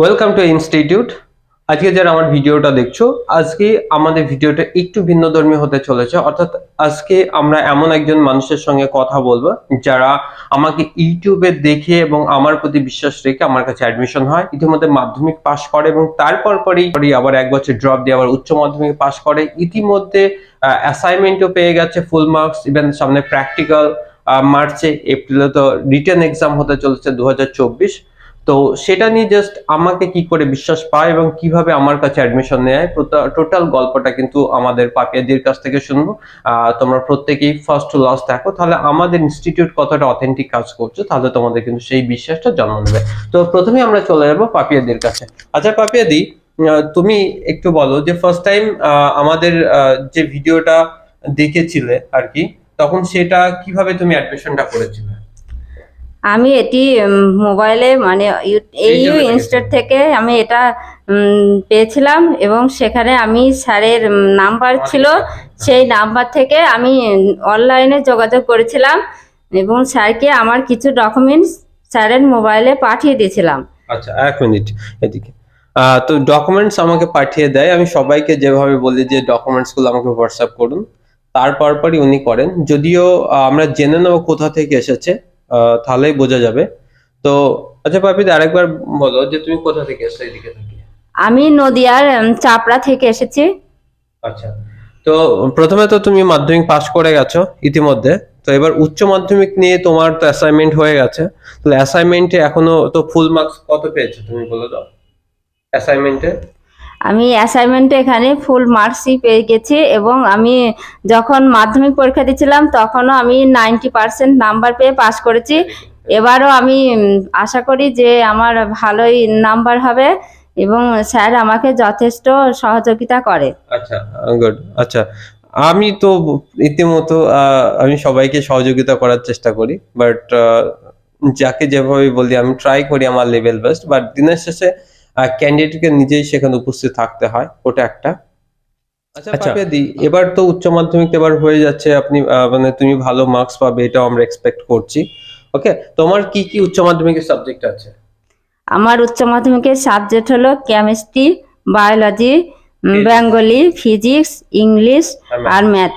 Welcome to institute আজকে যারা আমার ভিডিওটা দেখছ, আজকে আমাদের ভিডিওটা একটু ভিন্ন ধর্মী হতে চলেছে। অর্থাৎ আজকে আমরা এমন একজন মানুষের সঙ্গে কথা বলব, যারা আমাকে ইউটিউবে দেখে এবং আমার প্রতি বিশ্বাস রেখে আমার কাছে অ্যাডমিশন হয়। ইতিমধ্যে মাধ্যমিক পাশ করে এবং তারপর পরেই আবার এক বছর ড্রপ দিয়ে আবার উচ্চ মাধ্যমিক পাশ করে। ইতিমধ্যে অ্যাসাইনমেন্টও পেয়ে গেছে ফুল মার্কস ইভেন সামনে প্র্যাকটিক্যাল মার্চে এপ্রিলে তো রিটার্ন এক্সাম হতে চলেছে দু হাজার চব্বিশ। তো সেটা নিয়ে জাস্ট আমাকে কি করে বিশ্বাস পায় এবং কীভাবে আমার কাছে অ্যাডমিশন নেয় টোটাল গল্পটা কিন্তু আমাদের পাপিয়াদির কাছ থেকে শুনব। তোমরা প্রত্যেকেই ফার্স্ট টু লাস্ট দেখো, তাহলে আমাদের ইনস্টিটিউট কতটা অথেন্টিক কাজ করছে, তাহলে তোমাদের কিন্তু সেই বিশ্বাসটা জন্ম নেবে। তো প্রথমে আমরা চলে যাব পাপিয়াদির কাছে। আচ্ছা পাপিয়াদি তুমি একটু বলো যে ফার্স্ট টাইম আমাদের যে ভিডিওটা দেখেছিলে আর কি, তখন সেটা কীভাবে তুমি অ্যাডমিশনটা করেছিলে? আমি এটি মোবাইলে মানে ইউ- এই ইনস্টেট থেকে আমি এটা পেয়েছিলাম এবং সেখানে আমি স্যারের নাম্বার ছিল সেই নাম্বার থেকে আমি অনলাইনে যোগাযোগ করেছিলাম এবং স্যারকে আমার কিছু ডকুমেন্টস স্যারের মোবাইলে পাঠিয়ে দিয়েছিলাম। আচ্ছা এক মিনিট এদিকে। তো ডকুমেন্টস আমাকে পাঠিয়ে দেয়। আমি সবাইকে যেভাবে বলি যে ডকুমেন্টসগুলো আমাকে হোয়াটসঅ্যাপ করুন। তারপর পরই উনি করেন। যদিও আমরা জেনে নেব কোথা থেকে এসেছে। তাহলেই বোঝা যাবে। তো আচ্ছা পাপিদ আরেকবার বলো যে তুমি কোথা থেকে এসছো এদিকে থেকে আমি নদিয়ার চাপড়া থেকে এসেছি। আচ্ছা। তো প্রথমে তো তুমি মাধ্যমিক পাশ করে গেছো ইতিমধ্যে তো এবার উচ্চ মাধ্যমিক নিয়ে তোমার তো অ্যাসাইনমেন্ট হয়ে গেছে। তাহলে অ্যাসাইনমেন্টে এখনও তো ফুল মার্কস কত পেয়েছ তুমি বলো দাও অ্যাসাইনমেন্টে আমি অ্যাসাইনমেন্টে এখানে ফুল মার্কসই পেয়ে গেছি এবং আমি যখন মাধ্যমিক পরীক্ষা দিয়েছিলাম তখনও আমি নাইনটি পার্সেন্ট নাম্বার পেয়ে পাশ করেছি। এবারও আমি আশা করি যে আমার ভালোই নাম্বার হবে এবং স্যার আমাকে যথেষ্ট সহযোগিতা করে। আচ্ছা গুড আচ্ছা আমি তো ইতিমতো আমি সবাইকে সহযোগিতা করার চেষ্টা করি বাট যাকে যেভাবে বলি, আমি ট্রাই করি আমার লেভেল বেস্ট বাট দিনের শেষে ক্যান্ডিডেটকে নিজেই সেখানে উপস্থিত থাকতে হয় ওটা একটা। আচ্ছা দি এবার তো উচ্চ মাধ্যমিক এবার হয়ে যাচ্ছে আপনি আহ, মানে তুমি ভালো মার্কস পাবে এটাও আমরা এক্সপেক্ট করছি। ওকে তোমার কি কি উচ্চ মাধ্যমিকের সাবজেক্ট আছে? আমার উচ্চ মাধ্যমিকের সাবজেক্ট হলো chemistry biology Bengali physics English আর আর ম্যাথ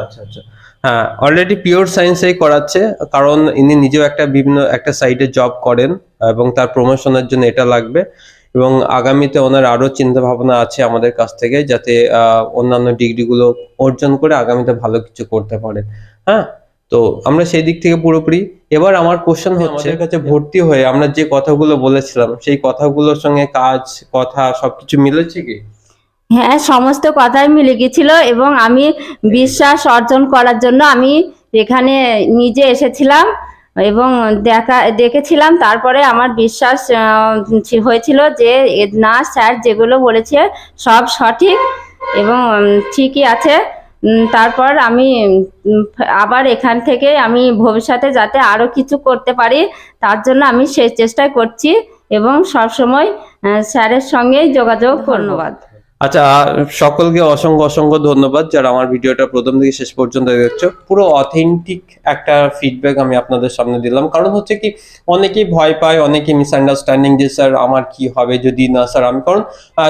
আচ্ছা আচ্ছা। হ্যাঁ অলরেডি পিওর সায়েন্সেই করাচ্ছে কারণ ইনি নিজেও একটা বিভিন্ন একটা সাইডে জব করেন এবং তার প্রমোশনের জন্য এটা লাগবে। এবং আগামীতে ওনার আরও চিন্তা ভাবনা আছে আমাদের কাছ থেকে যাতে আহ, অন্যান্য ডিগ্রিগুলো অর্জন করে আগামীতে ভালো কিছু করতে পারে হ্যাঁ? তো আমরা সেই দিক থেকে পুরোপুরি। এবার আমার কোশ্চেন হচ্ছে কাছে ভর্তি হয়ে। আমরা যে কথাগুলো বলেছিলাম সেই কথাগুলোর সঙ্গে কাজ কথা সবকিছু মিলেছে কি? হ্যাঁ সমস্ত কথাই মিলে গেছিল এবং আমি বিশ্বাস অর্জন করার জন্য আমি এখানে নিজে এসেছিলাম। এবং দেখা, দেখেছিলাম, তারপরে আমার বিশ্বাস হয়েছিল যে না, স্যার যেগুলো বলেছে সব সঠিক এবং ঠিকই আছে। তারপর আমি আবার এখান থেকে আমি ভবিষ্যতে যাতে আরও কিছু করতে পারি, তার জন্য আমি সেই চেষ্টাই করছি এবং সবসময় স্যারের সঙ্গেই যোগাযোগ ধন্যবাদ। আচ্ছা সকলকে অসংখ্য অসংখ্য ধন্যবাদ যারা আমার ভিডিওটা প্রথম থেকে শেষ পর্যন্ত দেখছ। পুরো অথেন্টিক একটা ফিডব্যাক আমি আপনাদের সামনে দিলাম। কারণ হচ্ছে কি, অনেকেই ভয় পায়, অনেকেই মিসআন্ডারস্ট্যান্ডিং যে, স্যার, আমার কি হবে যদি না, স্যার? আমি কারণ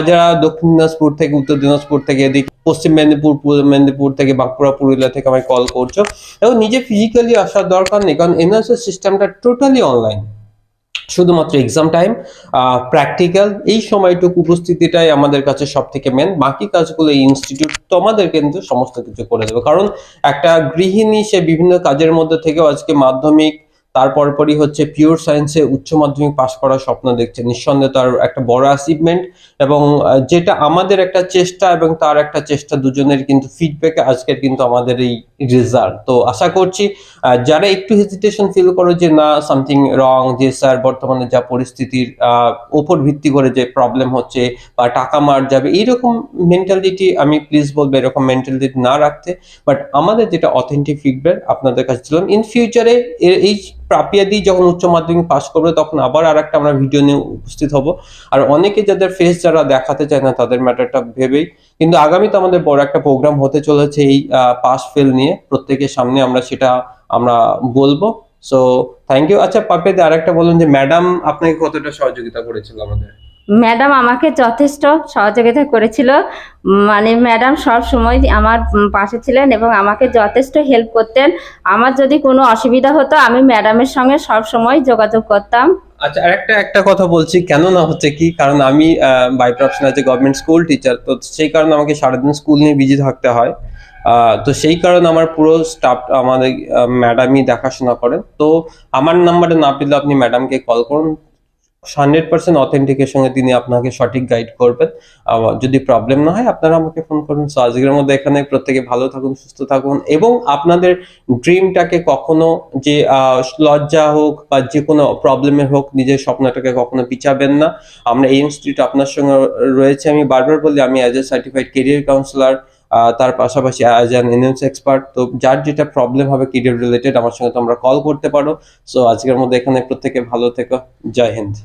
যারা দক্ষিণ দিনাজপুর থেকে, উত্তর দিনাজপুর থেকে, এদিক পশ্চিম মেদিনীপুর, পূর্ব মেদিনীপুর থেকে, বাঁকুড়া, পুরুলিয়া থেকে আমায় কল করছ। এবং নিজে ফিজিক্যালি আসার দরকার নেই, কারণ এনএসএস সিস্টেমটা টোটালি অনলাইন শুধুমাত্র এক্সাম টাইম প্র্যাকটিক্যাল এই সময়টুকু উপস্থিতিটাই আমাদের কাছে সব থেকে মেন বাকি কাজগুলো এই ইনস্টিটিউট তোমাদের কিন্তু সমস্ত কিছু করে দেবে। কারণ একটা গৃহিণী সে বিভিন্ন কাজের মধ্যে থেকেও আজকে মাধ্যমিক তারপর পরই হচ্ছে পিওর সায়েন্সে উচ্চ মাধ্যমিক পাশ করার স্বপ্ন দেখছে। নিঃসন্দেহে তার একটা বড় অ্যাচিভমেন্ট এবং যেটা আমাদের একটা চেষ্টা এবং তার একটা চেষ্টা দুজনের কিন্তু ফিডব্যাকে আজকের কিন্তু আমাদের এই রেজাল্ট তো আশা করছি যারা একটু হেজিটেশন ফিল করো যে না সামথিং রং যে স্যার বর্তমানে যা পরিস্থিতির ওপর ভিত্তি করে যে প্রবলেম হচ্ছে বা টাকা মার যাবে, এইরকম মেন্টালিটি আমি প্লিজ বলব এরকম মেন্টালিটি না রাখতে। বাট আমাদের যেটা অথেন্টিক ফিডব্যাক আপনাদের কাছে ছিলাম ইন ফিউচারে এই প্রাপিয়াদি যখন উচ্চ মাধ্যমিক পাস করবে, তখন আবার আর একটা আমরা ভিডিও নিয়ে উপস্থিত হব। আর অনেকে যাদের ফেস যারা দেখাতে চায় না, তাদের ম্যাটারটা ভেবেই। কিন্তু আগামীতে আমাদের বড় একটা প্রোগ্রাম হতে চলেছে এই পাস ফেল নিয়ে। প্রত্যেকের সামনে আমরা সেটা আমরা বলব। সো থ্যাংক ইউ আচ্ছা পাপেদি আর একটা বলুন যে ম্যাডাম আপনাকে কতটা সহযোগিতা করেছিল আমাদের? ম্যাডাম আমাকে যথেষ্ট সহযোগিতা করেছিল। মানে ম্যাডাম সব সময় আমার পাশে ছিলেন এবং আমাকে যথেষ্ট হেল্প করতেন। আমার যদি কোনো অসুবিধা হতো, আমি ম্যাডামের সঙ্গে সব সময় যোগাযোগ করতাম। আচ্ছা আরেকটা, একটা কথা বলছি। কেন না হচ্ছে কি? কারণ আমি বাই প্রফেশন আছে গভর্নমেন্ট স্কুল টিচার তো সেই কারণে আমাকে সারাদিন স্কুল নিয়ে বিজি থাকতে হয়। তো সেই কারণে আমার পুরো স্টাফ আমাদের ম্যাডামই দেখাশোনা করেন। তো আমার নাম্বারে না পেলে আপনি ম্যাডামকে কল করুন। হান্ড্রেড পার্সেন্ট অথেন্টিকের সঙ্গে তিনি আপনাকে সঠিক গাইড করবেন। যদি প্রবলেম না হয়, আপনারা আমাকে ফোন করুন। সো, আজকের মধ্যে এখানে প্রত্যেকে ভালো থাকুন, সুস্থ থাকুন এবং আপনাদের ড্রিমটাকে কখনো যে লজ্জা হোক বা যে কোনো প্রবলেমের হোক, নিজের স্বপ্নটাকে কখনো পিছাবেন না। আমরা এই ইনস্টিটিউট আপনার সঙ্গে রয়েছে। আমি বারবার বলি, আমি as a certified career counsellor তার পাশাপাশি অ্যাজ অ্যান এনএমস এক্সপার্ট তো, যার যেটা প্রবলেম হবে কেরিয়ার রিলেটেড আমার সঙ্গে তোমরা কল করতে পারো। সো, আজকের মধ্যে এখানে প্রত্যেকে ভালো থেকো। জয় হিন্দ।